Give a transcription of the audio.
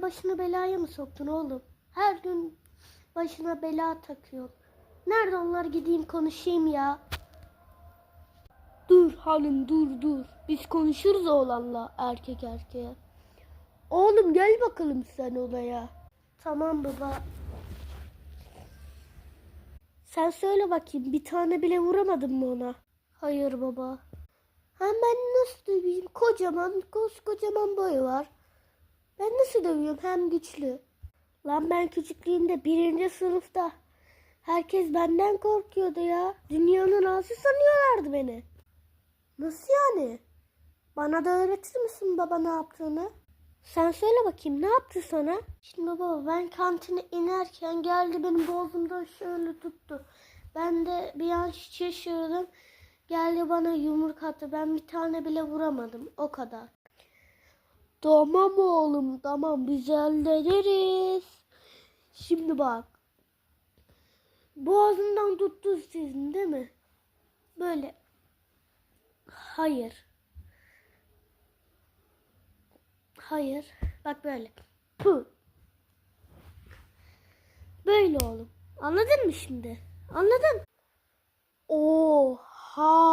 Yine başına belaya mı soktun oğlum? Her gün başına bela takıyorsun. Nerede onlar gideyim konuşayım ya. Dur hanım dur dur. Biz konuşuruz oğlanla erkek erkeğe. Oğlum gel bakalım sen odaya. Tamam baba. Sen söyle bakayım bir tane bile vuramadın mı ona? Hayır baba. Hem ben nasıl döveyim? Kocaman, koskocaman boyu var. Ben nasıl dövüyorum? Hem güçlü. Lan ben küçüklüğümde birinci sınıfta herkes benden korkuyordu ya. Dünyanın ağası sanıyorlardı beni. Nasıl yani? Bana da öğretir misin baba ne yaptığını? Sen söyle bakayım ne yaptı sana? Şimdi baba ben kantine inerken geldi benim boğazımdan şöyle tuttu. Ben de bir an şaşırdım. Geldi bana yumruk attı. Ben bir tane bile vuramadım. O kadar. Tamam oğlum tamam biz hallederiz. Şimdi bak. Boğazından tuttu sizin değil mi? Böyle. Hayır. Hayır. Bak böyle. Puh. Böyle oğlum. Anladın mı şimdi? Anladın? Oha.